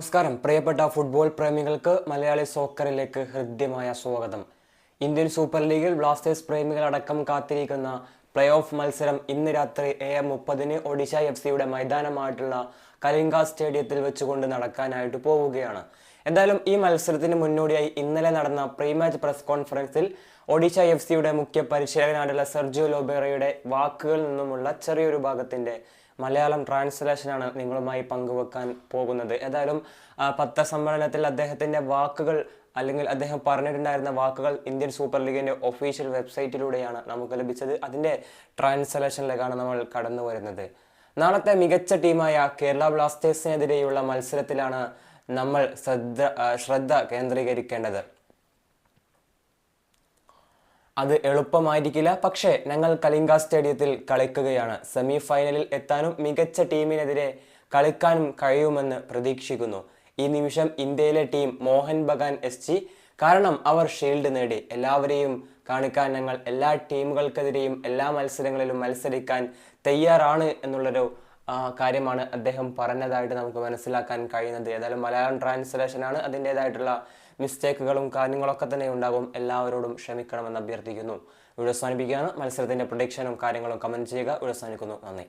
നമസ്കാരം. പ്രിയപ്പെട്ട ഫുട്ബോൾ പ്രേമികൾക്ക് മലയാളി സോക്കറിലേക്ക് ഹൃദ്യമായ സ്വാഗതം. ഇന്ത്യൻ സൂപ്പർ ലീഗിൽ ബ്ലാസ്റ്റേഴ്സ് പ്രേമികളടക്കം കാത്തിരിക്കുന്ന പ്ലേ ഓഫ് മത്സരം ഇന്ന് രാത്രി എ എം മുപ്പതിന് ഒഡീഷ എഫ് സിയുടെ മൈതാനമായിട്ടുള്ള കലിംഗ സ്റ്റേഡിയത്തിൽ വെച്ചുകൊണ്ട് നടക്കാനായിട്ട് പോവുകയാണ്. എന്തായാലും ഈ മത്സരത്തിന് മുന്നോടിയായി ഇന്നലെ നടന്ന പ്രീ മാച്ച് പ്രസ് കോൺഫറൻസിൽ ഒഡീഷ എഫ് സിയുടെ മുഖ്യ പരിശീലകനായിട്ടുള്ള സെർജിയോ ലോബേറയുടെ വാക്കുകളിൽ നിന്നുമുള്ള ചെറിയൊരു ഭാഗത്തിന്റെ മലയാളം ട്രാൻസ്ലേഷനാണ് നിങ്ങളുമായി പങ്കുവെക്കാൻ പോകുന്നത്. ഏതായാലും പത്രസമ്മേളനത്തിൽ അദ്ദേഹത്തിന്റെ വാക്കുകൾ അല്ലെങ്കിൽ അദ്ദേഹം പറഞ്ഞിട്ടുണ്ടായിരുന്ന വാക്കുകൾ ഇന്ത്യൻ സൂപ്പർ ലീഗിന്റെ ഒഫീഷ്യൽ വെബ്സൈറ്റിലൂടെയാണ് നമുക്ക് ലഭിച്ചത്. അതിന്റെ ട്രാൻസ്ലേഷനിലേക്കാണ് നമ്മൾ കടന്നു വരുന്നത് നാളത്തെ മികച്ച ടീമായ കേരള ബ്ലാസ്റ്റേഴ്സിനെതിരെയുള്ള മത്സരത്തിലാണ് നമ്മൾ ശ്രദ്ധ ശ്രദ്ധ കേന്ദ്രീകരിക്കേണ്ടത്. അത് എളുപ്പമായിരിക്കില്ല പക്ഷേ ഞങ്ങൾ കലിംഗ സ്റ്റേഡിയത്തിൽ കളിക്കുകയാണ്. സെമി ഫൈനലിൽ എത്താനും മികച്ച ടീമിനെതിരെ കളിക്കാനും കഴിയുമെന്ന് പ്രതീക്ഷിക്കുന്നു. ഈ നിമിഷം ഇന്ത്യയിലെ team Mohun Bagan S G. കാരണം അവർ ഷീൽഡ് നേടി. എല്ലാവരെയും കാണിക്കാൻ ഞങ്ങൾ എല്ലാ ടീമുകൾക്കെതിരെയും എല്ലാ മത്സരങ്ങളിലും മത്സരിക്കാൻ തയ്യാറാണ് എന്നുള്ളൊരു കാര്യമാണ് അദ്ദേഹം പറഞ്ഞതായിട്ട് നമുക്ക് മനസ്സിലാക്കാൻ കഴിയുന്നത്. ഏതായാലും മലയാളം ട്രാൻസ്ലേഷനാണ് അതിന്റെതായിട്ടുള്ള മിസ്റ്റേക്കുകളും കാര്യങ്ങളൊക്കെ തന്നെ ഉണ്ടാകും. എല്ലാവരോടും ക്ഷമിക്കണമെന്ന് അഭ്യർത്ഥിക്കുന്നു. ഇവിടെ അവസാനിപ്പിക്കുകയാണ്. മത്സരത്തിന്റെ പ്രൊഡിക്ഷനും കാര്യങ്ങളും കമന്റ് ചെയ്യുക. ഇവിടെ അവസാനിക്കുന്നു. നന്ദി.